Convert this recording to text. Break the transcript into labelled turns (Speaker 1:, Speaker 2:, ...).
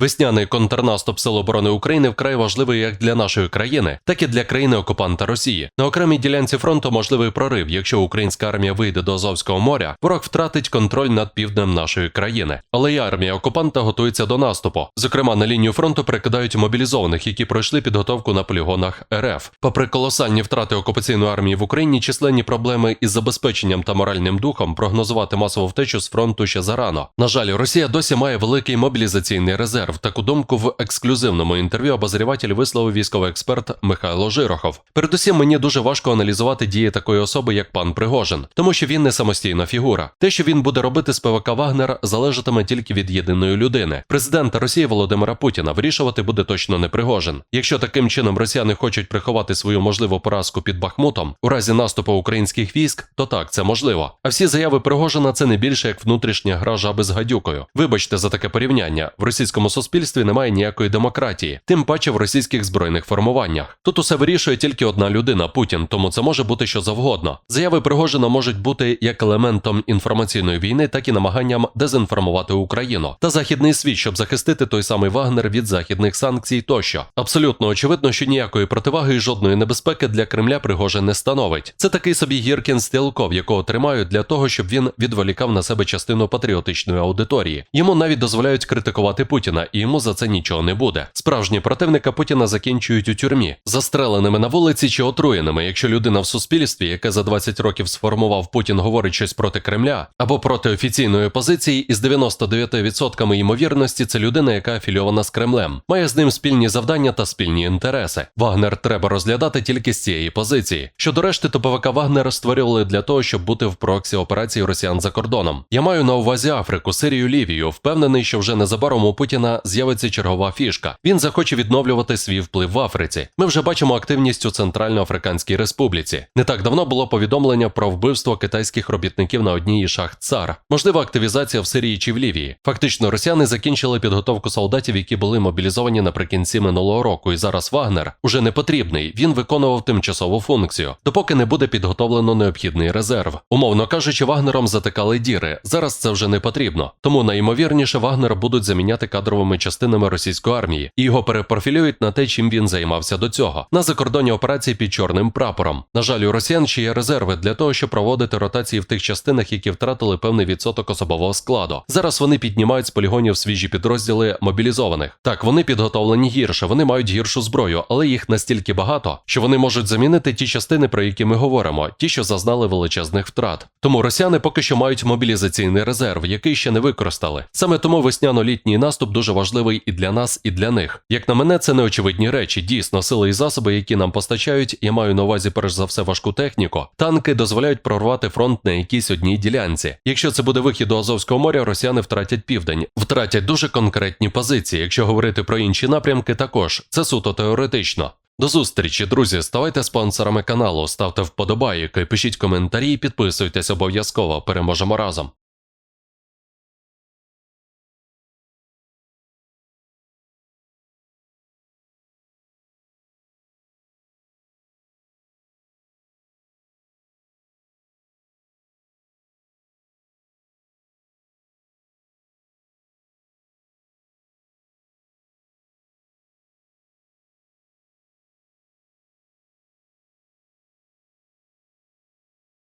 Speaker 1: Весняний контрнаступ Сил оборони України вкрай важливий як для нашої країни, так і для країни окупанта Росії. На окремій ділянці фронту можливий прорив. Якщо українська армія вийде до Азовського моря, ворог втратить контроль над півднем нашої країни. Але й армія окупанта готується до наступу. Зокрема, на лінію фронту перекидають мобілізованих, які пройшли підготовку на полігонах РФ. Попри колосальні втрати окупаційної армії в Україні, численні проблеми із забезпеченням та моральним духом прогнозувати масову втечу з фронту ще зарано. На жаль, Росія досі має великий мобілізаційний резерв. Таку думку в ексклюзивному інтерв'ю обозріватель висловив військовий експерт Михайло Жирохов. Передусім, мені дуже важко аналізувати дії такої особи, як пан Пригожин, тому що він не самостійна фігура. Те, що він буде робити з ПВК Вагнер, залежатиме тільки від єдиної людини. Президента Росії Володимира Путіна вирішувати буде точно не Пригожин. Якщо таким чином росіяни хочуть приховати свою можливу поразку під Бахмутом у разі наступу українських військ, то так це можливо. А всі заяви Пригожина це не більше як внутрішня гра жаби з гадюкою. Вибачте за таке порівняння. В російському суспільстві немає ніякої демократії, тим паче в російських збройних формуваннях. Тут усе вирішує тільки одна людина Путін, тому це може бути що завгодно. Заяви Пригожина можуть бути як елементом інформаційної війни, так і намаганням дезінформувати Україну та західний світ, щоб захистити той самий Вагнер від західних санкцій тощо. Абсолютно очевидно, що ніякої противаги і жодної небезпеки для Кремля Пригожин не становить. Це такий собі Гіркін Стрілков, якого тримають для того, щоб він відволікав на себе частину патріотичної аудиторії. Йому навіть дозволяють критикувати Путіна, і йому за це нічого не буде. Справжні противника Путіна закінчують у тюрмі, застреленими на вулиці чи отруєними. Якщо людина в суспільстві, яке за 20 років сформував Путін, говорить щось проти Кремля або проти офіційної позиції, із 99% ймовірності це людина, яка афільована з Кремлем, має з ним спільні завдання та спільні інтереси. Вагнер треба розглядати тільки з цієї позиції. Щодо решти, то ПВК Вагнер створювали для того, щоб бути в проксі операції росіян за кордоном. Я маю на увазі Африку, Сирію, Лівію. Впевнений, що вже незабаром у Путіна з'явиться чергова фішка. Він захоче відновлювати свій вплив в Африці. Ми вже бачимо активність у Центральноафриканській Республіці. Не так давно було повідомлення про вбивство китайських робітників на одній із шахт ЦАР. Можлива активізація в Сирії чи в Лівії. Фактично, росіяни закінчили підготовку солдатів, які були мобілізовані наприкінці минулого року. І зараз Вагнер уже не потрібний. Він виконував тимчасову функцію, допоки не буде підготовлено необхідний резерв. Умовно кажучи, Вагнером затикали діри. Зараз це вже не потрібно. Тому найімовірніше Вагнер будуть заміняти кадровими частинами російської армії і його перепрофілюють на те, чим він займався до цього. На закордонні операції під чорним прапором. На жаль, у росіян ще є резерви для того, щоб проводити ротації в тих частинах, які втратили певний відсоток особового складу. Зараз вони піднімають з полігонів свіжі підрозділи мобілізованих. Так, вони підготовлені гірше, вони мають гіршу зброю, але їх настільки багато, що вони можуть замінити ті частини, про які ми говоримо, ті, що зазнали величезних втрат. Тому росіяни поки що мають мобілізаційний резерв, який ще не використали. Саме тому весняно-літній наступ дуже важливий і для нас, і для них. Як на мене, це неочевидні речі. Дійсно, сили і засоби, які нам постачають, я маю на увазі перш за все важку техніку. Танки дозволяють прорвати фронт на якійсь одній ділянці. Якщо це буде вихід до Азовського моря, росіяни втратять південь, втратять дуже конкретні позиції. Якщо говорити про інші напрямки, також це суто теоретично. До зустрічі, друзі. Ставайте спонсорами каналу, ставте вподобайки, пишіть коментарі, підписуйтесь обов'язково. Переможемо разом.